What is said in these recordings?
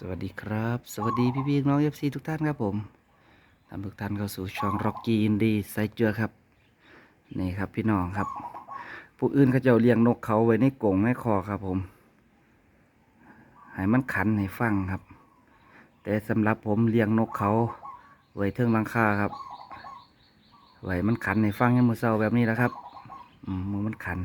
สวัสดีครับ สวัสดีพี่พี่น้องเอฟซีทุกท่านครับผมทำทุกท่านเข้าสู่ช่องร็อกกี้อินดีไซเจอครับ นี่ครับพี่น้องครับ ผู้อื่นเขาจะเลี้ยงนกเขาไว้ในกรงในคอครับผมให้มันขันให้ฟังครับ แต่สำหรับผมเลี้ยงนกเขาไว้เทิงลังคาครับไว้มันขันให้ฟังยังมือเศร้าแบบนี้แล้วครับมือมันขัน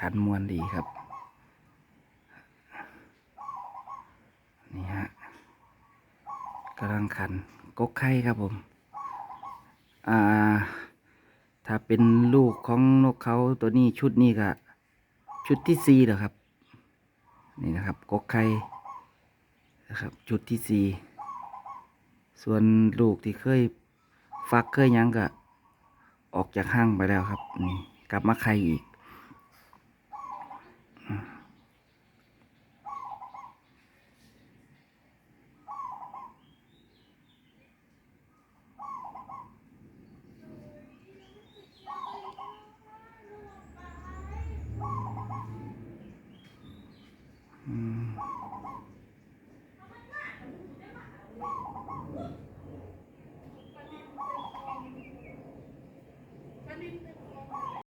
ขันมวนดีครับ นี่ฮะกำลังขันกกไข่ครับผม อ่า ถ้าเป็นลูกของนกเขาตัวนี้ชุดนี้ก็ ชุดที่สี่เหรอครับ นี่นะครับกกไข่นะครับชุดที่สี่ส่วนลูกที่เคยฟักเคยยังก็ ออกจากห้างไปแล้วครับนี่กลับมาไข่อีก うん。